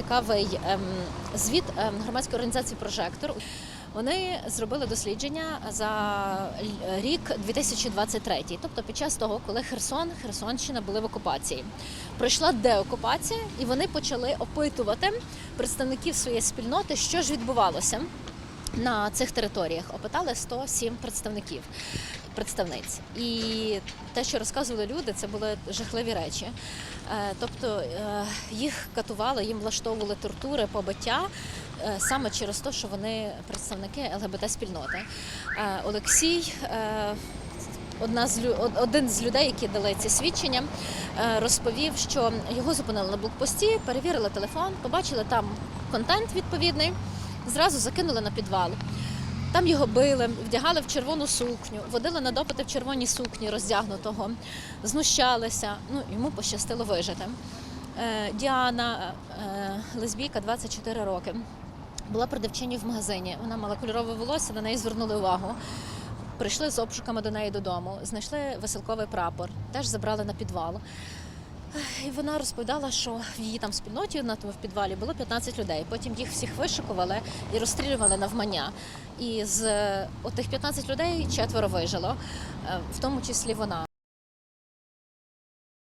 Цікавий ем, звіт ем, громадської організації Прожектор. Вони зробили дослідження за рік 2023, тобто під час того, коли Херсон, Херсонщина були в окупації. Пройшла деокупація, і вони почали опитувати представників своєї спільноти, що ж відбувалося на цих територіях. Опитали 107 представників. Представниць, і те, що розказували люди, це були жахливі речі. Е, Тобто е, їх катували, їм влаштовували тортури, побиття е, саме через те, що вони представники ЛГБТ-спільноти. Олексій. Одна з один з людей, які дали ці свідчення, розповів, що його зупинили на блокпості, перевірили телефон, побачили там контент відповідний, зразу закинули на підвал. Там його били, вдягали в червону сукню, водили на допити в червоній сукні роздягнутого, знущалися. Ну, йому пощастило вижити. Е, Діана, е, лесбійка, 24 роки, була продавчині в магазині. Вона мала кольорове волосся, на неї звернули увагу. Прийшли з обшуками до неї додому, знайшли веселковий прапор, теж забрали на підвал. І вона розповідала, що в її там спільноті на тому в підвалі було 15 людей. Потім їх всіх вишикували і розстрілювали навмання. І з е, отих 15 людей четверо вижило, е, в тому числі вона.